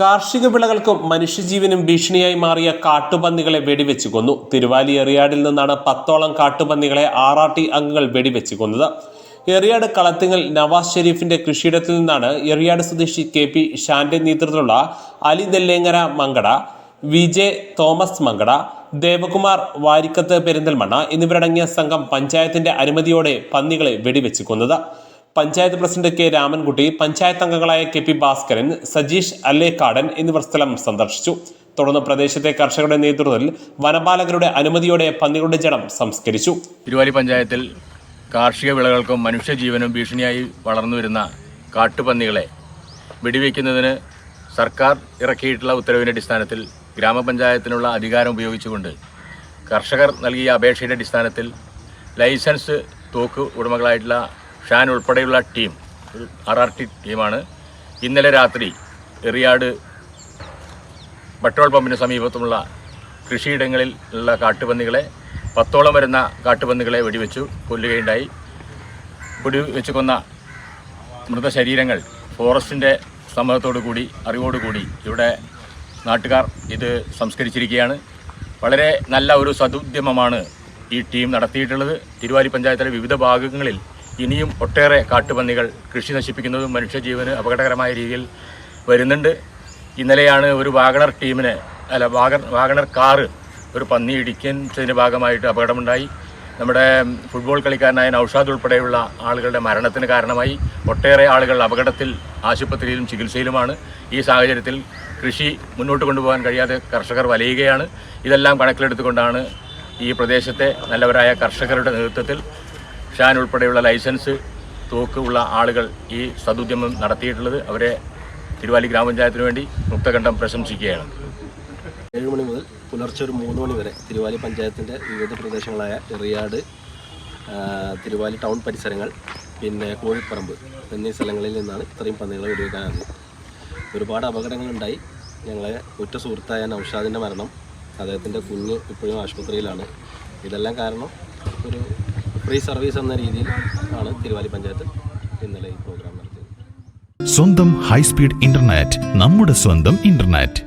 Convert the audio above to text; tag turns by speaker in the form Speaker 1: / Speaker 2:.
Speaker 1: കാർഷിക വിളകൾക്കും മനുഷ്യജീവനും ഭീഷണിയായി മാറിയ കാട്ടുപന്നികളെ വെടിവെച്ച് കൊന്നു. തിരുവാലി എറിയാടിൽ നിന്നാണ് പത്തോളം കാട്ടുപന്നികളെ ആർ ആർ ടി അംഗങ്ങൾ വെടിവെച്ച് കൊന്നത്. എറിയാട് കളത്തിങ്ങൽ നവാസ് ഷെരീഫിന്റെ കൃഷിയിടത്തിൽ നിന്നാണ് എറിയാട് സ്വദേശി കെ പി ഷാന്റെ നേതൃത്വത്തിലുള്ള Ali Nelleangara Mankada V J Thomas Mankada Devakumar Varikkath Perinthalmanna എന്നിവരടങ്ങിയ സംഘം പഞ്ചായത്തിന്റെ അനുമതിയോടെ പന്നികളെ വെടിവെച്ച് കൊന്നത്. പഞ്ചായത്ത് പ്രസിഡന്റ് കെ രാമൻകുട്ടി പഞ്ചായത്ത് അംഗങ്ങളായ കെ പി ഭാസ്കരൻ സജീഷ് അല്ലേക്കാടൻ എന്നിവർ സ്ഥലം സന്ദർശിച്ചു. തുടർന്ന് പ്രദേശത്തെ കർഷകരുടെ നേതൃത്വത്തിൽ വനപാലകരുടെ അനുമതിയോടെ പന്നികളുടെ ജഡം സംസ്കരിച്ചു.
Speaker 2: തിരുവാലി പഞ്ചായത്തിൽ കാർഷിക വിളകൾക്കും മനുഷ്യജീവനും ഭീഷണിയായി വളർന്നു വരുന്ന കാട്ടുപന്നികളെ വെടിവെക്കുന്നതിന് സർക്കാർ ഇറക്കിയിട്ടുള്ള ഉത്തരവിന്റെ അടിസ്ഥാനത്തിൽ ഗ്രാമപഞ്ചായത്തിനുള്ള അധികാരം ഉപയോഗിച്ചുകൊണ്ട് കർഷകർ നൽകിയ അപേക്ഷയുടെ അടിസ്ഥാനത്തിൽ ലൈസൻസ് തോക്ക് ഉടമകളായിട്ടുള്ള ഷാൻ ഉൾപ്പെടെയുള്ള ടീം ആർ ആർ ടി ടീമാണ്. ഇന്നലെ രാത്രി എറിയാട് പെട്രോൾ പമ്പിന് സമീപത്തുമുള്ള കൃഷിയിടങ്ങളിൽ ഉള്ള കാട്ടുപന്നികളെ പത്തോളം വരുന്ന കാട്ടുപന്നികളെ വെടിവെച്ചു കൊല്ലുകയുണ്ടായി. വെടിവെച്ച് കൊന്ന മൃതശരീരങ്ങൾ ഫോറസ്റ്റിന്റെ സമ്മതത്തോടു കൂടി അറിവോടുകൂടി ഇവിടെ നാട്ടുകാർ ഇത് സംസ്കരിച്ചിരിക്കുകയാണ്. വളരെ നല്ല ഒരു സതുദ്യമമാണ് ഈ ടീം നടത്തിയിട്ടുള്ളത്. തിരുവാലി പഞ്ചായത്തിലെ വിവിധ ഭാഗങ്ങളിൽ ഇനിയും ഒട്ടേറെ കാട്ടുപന്നികൾ കൃഷി നശിപ്പിക്കുന്നതും മനുഷ്യജീവന് അപകടകരമായ രീതിയിൽ വരുന്നുണ്ട്. ഇന്നലെയാണ് ഒരു വാഗണർ ടീമിന് അല്ല വാഗ വാഗണർ കാറ് ഒരു പന്നി ഇടിക്കുന്നതിന്റെ ഭാഗമായിട്ട് അപകടമുണ്ടായി. നമ്മുടെ ഫുട്ബോൾ കളിക്കാരനായ നൌഷാദ് ഉൾപ്പെടെയുള്ള ആളുകളുടെ മരണത്തിന് കാരണമായി ഒട്ടേറെ ആളുകൾ അപകടത്തിൽ ആശുപത്രിയിലും ചികിത്സയിലുമാണ്. ഈ സാഹചര്യത്തിൽ കൃഷി മുന്നോട്ട് കൊണ്ടുപോകാൻ കഴിയാതെ കർഷകർ വലയുകയാണ്. ഇതെല്ലാം കണക്കിലെടുത്തുകൊണ്ടാണ് ഈ പ്രദേശത്തെ നല്ലവരായ കർഷകരുടെ നേതൃത്വത്തിൽ ഷാൻ ഉൾപ്പെടെയുള്ള ലൈസൻസ് തോക്ക് ഉള്ള ആളുകൾ ഈ സതുദ്യമം നടത്തിയിട്ടുള്ളത് അവരെ തിരുവാലി ഗ്രാമപഞ്ചായത്തിന് വേണ്ടി മുക്തകണ്ഠം പ്രശംസിക്കുകയാണ്.
Speaker 3: ഏഴ് മണി മുതൽ പുലർച്ചെ ഒരു മൂന്ന് മണി വരെ തിരുവാലി പഞ്ചായത്തിന്റെ വിവിധ പ്രദേശങ്ങളായ എറിയാട് തിരുവാലി ടൗൺ പരിസരങ്ങൾ പിന്നെ കോഴിപ്പറമ്പ് എന്നീ സ്ഥലങ്ങളിൽ നിന്നാണ് ഇത്രയും പന്നികളെ വെടിവെക്കാനാണ് ഒരുപാട് അപകടങ്ങളുണ്ടായി. ഞങ്ങളെ ഉറ്റ സുഹൃത്തായ നൌഷാദിന്റെ മരണം അദ്ദേഹത്തിന്റെ കുഞ്ഞ് ഇപ്പോഴും ആശുപത്രിയിലാണ്. ഇതെല്ലാം കാരണം ഒരു ഫ്രീ സർവീസ് എന്ന രീതിയിൽ ആണ് തിരുവാലി പഞ്ചായത്ത് ഇന്നലെ ഈ പ്രോഗ്രാം നടത്തിയത്.
Speaker 4: സ്വന്തം ഹൈസ്പീഡ് ഇന്റർനെറ്റ് നമ്മുടെ സ്വന്തം ഇന്റർനെറ്റ്